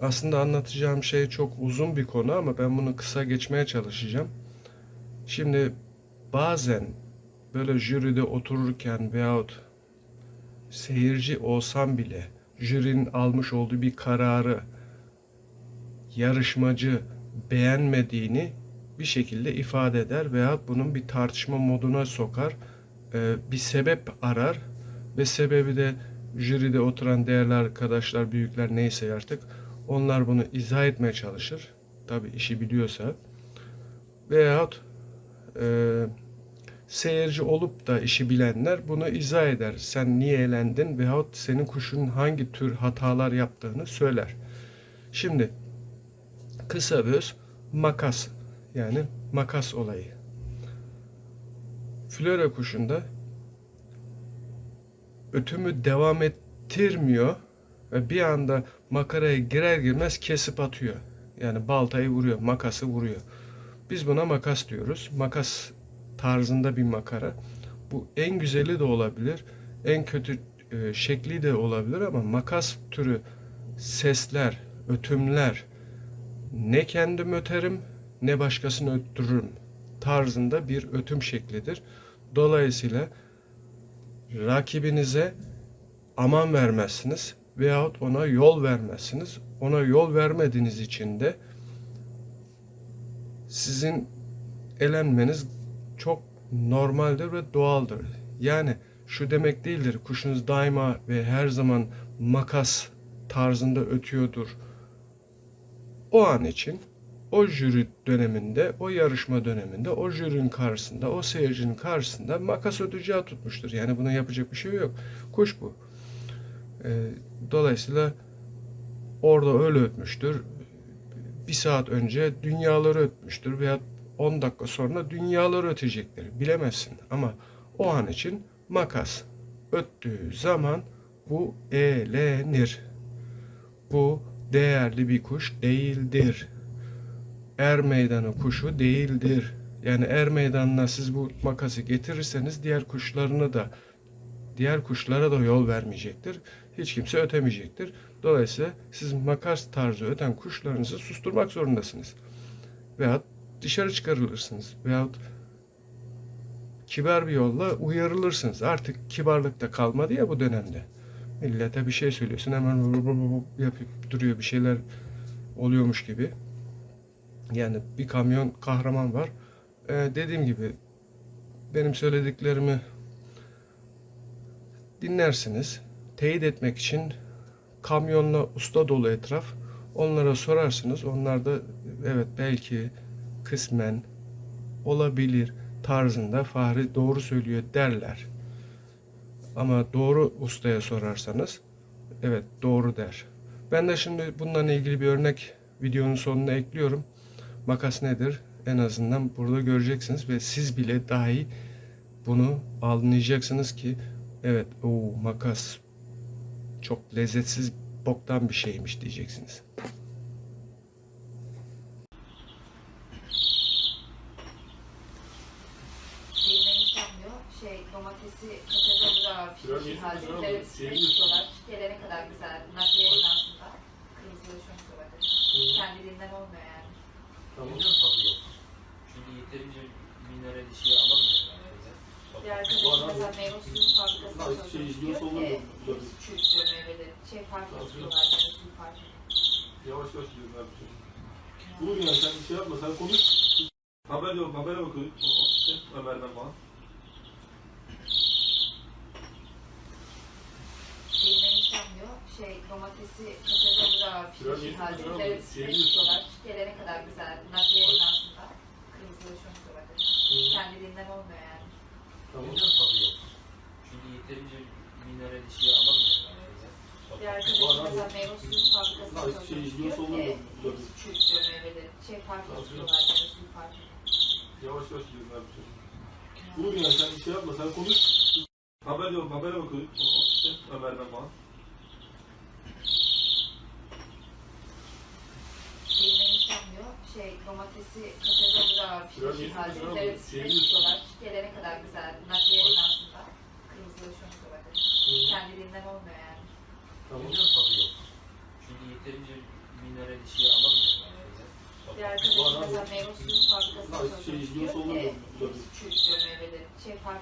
Aslında anlatacağım şey çok uzun bir konu ama ben bunu kısa geçmeye çalışacağım. Şimdi bazen böyle jüride otururken veyahut seyirci olsam bile jürinin almış olduğu bir kararı yarışmacı beğenmediğini bir şekilde ifade eder veya bunun bir tartışma moduna sokar. Ee, bir sebep arar ve sebebi de jüride oturan değerli arkadaşlar, büyükler neyse artık onlar bunu izah etmeye çalışır. Tabi işi biliyorsa. Veyahut e, seyirci olup da işi bilenler bunu izah eder. Sen niye eğlendin veyahut senin kuşun hangi tür hatalar yaptığını söyler. Şimdi kısa ve öz makas yani makas olayı. Flora kuşunda ötümü devam ettirmiyor ve bir anda makaraya girer girmez kesip atıyor. Yani baltayı vuruyor, makası vuruyor. Biz buna makas diyoruz. Makas tarzında bir makara. Bu en güzeli de olabilir, en kötü e, şekli de olabilir ama makas türü sesler, ötümler ne kendim öterim ne başkasını öttürürüm tarzında bir ötüm şeklidir. Dolayısıyla rakibinize aman vermezsiniz veyahut ona yol vermezsiniz. Ona yol vermediğiniz için de sizin elenmeniz çok normaldir ve doğaldır. Yani şu demek değildir. Kuşunuz daima ve her zaman makas tarzında ötüyordur. O an için o jüri döneminde, o yarışma döneminde, o jürinin karşısında, o seyircinin karşısında makas öteceği tutmuştur. Yani buna yapacak bir şey yok. Kuş bu. Ee, dolayısıyla orada öyle ötmüştür. Bir saat önce dünyaları ötmüştür veya 10 dakika sonra dünyaları ötecektir. Bilemezsin ama o an için makas öttüğü zaman bu elenir. Bu değerli bir kuş değildir. Er meydanı kuşu değildir. Yani er meydanına siz bu makası getirirseniz diğer kuşlarını da diğer kuşlara da yol vermeyecektir. Hiç kimse ötemeyecektir. Dolayısıyla siz makas tarzı öten kuşlarınızı susturmak zorundasınız. Veyahut dışarı çıkarılırsınız. Veyahut kibar bir yolla uyarılırsınız. Artık kibarlık da kalmadı ya bu dönemde. Millete bir şey söylüyorsun hemen yapıp duruyor bir şeyler oluyormuş gibi. Yani bir kamyon kahraman var. Ee, dediğim gibi benim söylediklerimi dinlersiniz. Teyit etmek için kamyonla usta dolu etraf. Onlara sorarsınız. Onlar da evet belki kısmen olabilir tarzında Fahri doğru söylüyor derler. Ama doğru ustaya sorarsanız evet doğru der. Ben de şimdi bununla ilgili bir örnek videonun sonuna ekliyorum. Makas nedir? En azından burada göreceksiniz ve siz bile dahi bunu anlayacaksınız ki evet o makas. Çok lezzetsiz boktan bir şeymiş diyeceksiniz. Şey domatesi kategoride pişmiş halde. biraz Üzeri al. sıkışık Yiyebilirsin. istiyorlar. Gelene kadar güzel. Nakliye esnasında. Kırmızı şunu söyledim. Kendiliğinden olmuyor yani. Tamam. Bilmiyorum tadı yok. Çünkü yeterince mineral işi alamıyor yani. Bu arkadaşım mesela meyve suyu fabrikasında Ay, şey, çalışıyor. mu? hepsi çürütüyor meyveleri. Şey fark Tamam. ediyorlar. Meyve suyu fark ediyor. Yavaş yavaş gidiyoruz abi. Dur ya sen bir şey yapma sen konuş. Haber yok habere. İşte Ömer'den falan. Yemeğini sanmıyor. Şey domatesi kategoride Biraz pişmiş halde. biraz al. Üzeri sıkışık Yiyebilirsin. istiyorlar. Gelene kadar güzel. Nakliye esnasında. Kırmızı şunu söyledim. Kendiliğinden olmuyor yani. Bilmiyorum tadı yok. Çünkü yeterince mineral işi alamıyor yani. Diğer Bu arkadaşım mesela meyve suyu fabrikasında Ay, çalışıyor. şey, Diyor olur mu? çürütüyor meyveleri. Şey fark Tamam. ediyorlar. Meyve suyu. Yavaş yavaş gidiyoruz abi. Dur ya sen bir şey yapma sen konuş. Haber yok habere bakın. İşte Ömer'den falan. Şey domatesi kategoride pişmiş halde. biraz al. Üzeri sıkışık Yiyebilirsin. istiyorlar. Gelene kadar güzel. Nakliye esnasında. Kırmızı şunu söyledim. Kendiliğinden olmuyor yani. Tamam. Bilmiyorum tadı yok. Çünkü yeterince mineral işi alamıyorlar. Bir arkadaşım mesela meyve suyu fabrikasında şey, çalışıyor. yiyorsa olur mu? E, çürütüyor meyveleri. Şey fark